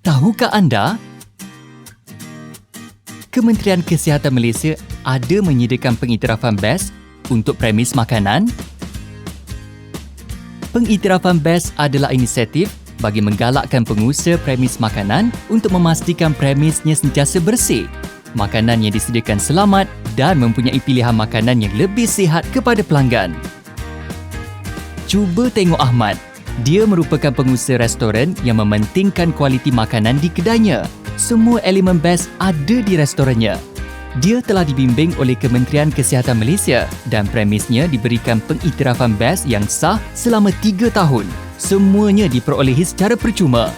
Tahukah anda? Kementerian Kesihatan Malaysia ada menyediakan pengiktirafan BEST untuk premis makanan. Pengiktirafan BEST adalah inisiatif bagi menggalakkan pengusaha premis makanan untuk memastikan premisnya sentiasa bersih, makanan yang disediakan selamat dan mempunyai pilihan makanan yang lebih sihat kepada pelanggan. Cuba tengok Ahmad. Dia merupakan pengusaha restoran yang mementingkan kualiti makanan di kedainya. Semua elemen best ada di restorannya. Dia telah dibimbing oleh Kementerian Kesihatan Malaysia dan premisnya diberikan pengiktirafan best yang sah selama 3 tahun. Semuanya diperolehi secara percuma.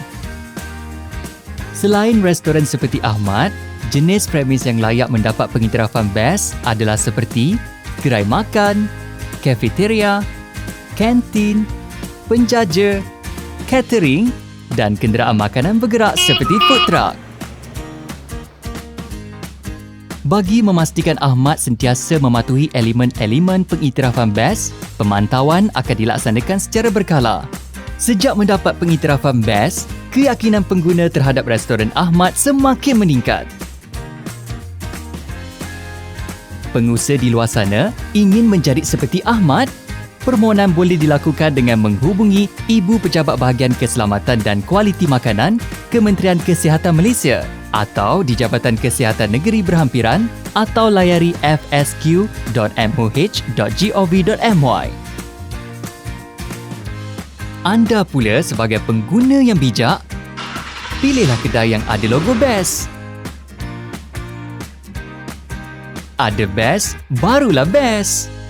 Selain restoran seperti Ahmad, jenis premis yang layak mendapat pengiktirafan best adalah seperti gerai makan, kafeteria, kantin, penjaja, catering dan kenderaan makanan bergerak seperti food truck. Bagi memastikan Ahmad sentiasa mematuhi elemen-elemen pengiktirafan BEST, pemantauan akan dilaksanakan secara berkala. Sejak mendapat pengiktirafan BEST, keyakinan pengguna terhadap restoran Ahmad semakin meningkat. Pengusaha di luar sana ingin menjadi seperti Ahmad? Permohonan boleh dilakukan dengan menghubungi Ibu Pejabat Bahagian Keselamatan dan Kualiti Makanan Kementerian Kesihatan Malaysia atau di Jabatan Kesihatan Negeri Berhampiran atau layari fsq.moh.gov.my. Anda pula sebagai pengguna yang bijak, pilihlah kedai yang ada logo BEST. Ada BEST, barulah BEST.